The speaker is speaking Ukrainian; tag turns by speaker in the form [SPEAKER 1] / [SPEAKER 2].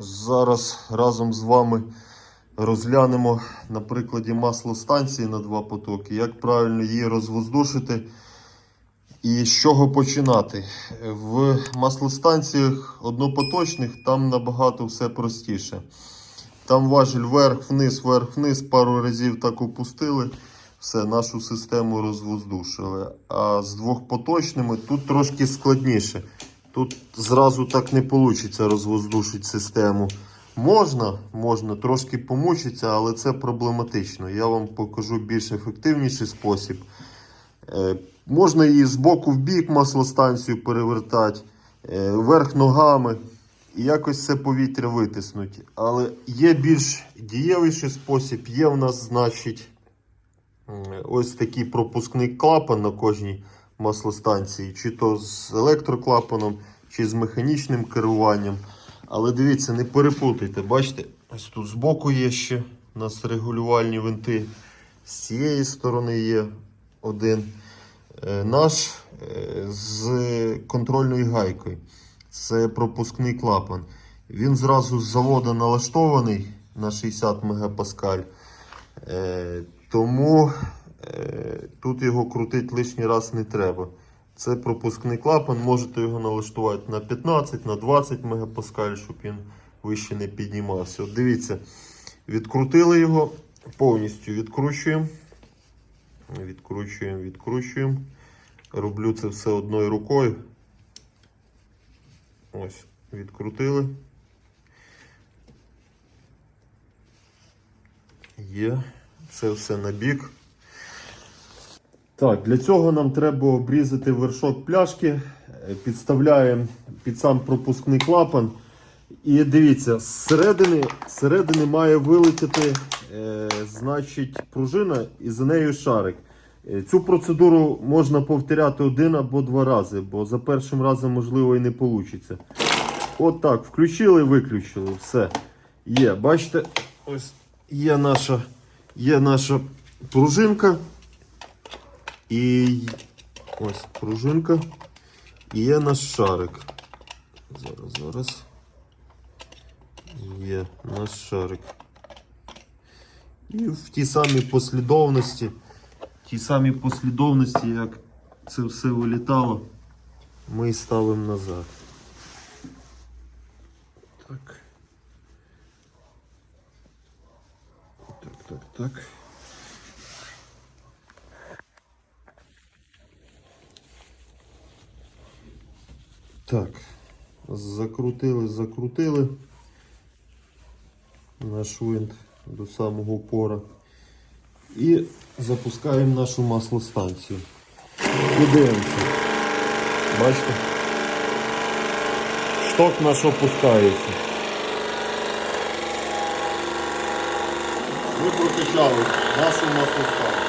[SPEAKER 1] Зараз разом з вами розглянемо на прикладі маслостанції на два потоки, як правильно її розвоздушити і з чого починати. В маслостанціях однопоточних там набагато все простіше. Там важіль вверх-вниз, вверх-вниз, пару разів так опустили, все, нашу систему розвоздушили. А з двохпоточними тут трошки складніше. Тут зразу так не вийде розвоздушити систему. Можна, можна трошки помучитися, але це проблематично. Я вам покажу більш ефективніший спосіб. Е, можна її з боку в бік маслостанцію перевертати, е, вверх ногами і якось це повітря витиснути. Але є більш дієвіший спосіб. Є в нас, значить, ось такий пропускний клапан на кожній маслостанції, чи то з електроклапаном, чи з механічним керуванням. Але дивіться, не перепутайте, бачите, ось тут збоку є ще у нас регулювальні винти. З цієї сторони є один. Е, Наш е, з контрольною гайкою. Це пропускний клапан. Він зразу з заводу налаштований на 60 МПа. Е, тому тут його крутити лишній раз не треба. Це пропускний клапан, можете його налаштувати на 15, на 20 МПа, щоб він вище не піднімався. От дивіться, відкрутили його, повністю відкручуємо. Відкручуємо, відкручуємо. Роблю це все одною рукою. Ось, відкрутили. Є. Це все на бік. Так, для цього нам треба обрізати вершок пляшки. Е, Підставляємо під сам пропускний клапан. І дивіться, зсередини, зсередини має вилетіти е, значить, пружина і за нею шарик. Е, Цю процедуру можна повторяти один або два рази, бо за першим разом можливо і не вийде. От так, включили, виключили, все. Є, бачите, ось є наша, є наша пружинка. І ось пружинка. І є наш шарик. Зараз, зараз. Є наш шарик. І в тій самій послідовності, в тій самій послідовності, як це все вилітало, ми і ставимо назад. Так. Так, так, так. Так, закрутили, закрутили наш винт до самого упора. І запускаємо нашу маслостанцію. І дивимося. Бачите? Шток наш опускається. Ми прокачали нашу маслостанцію.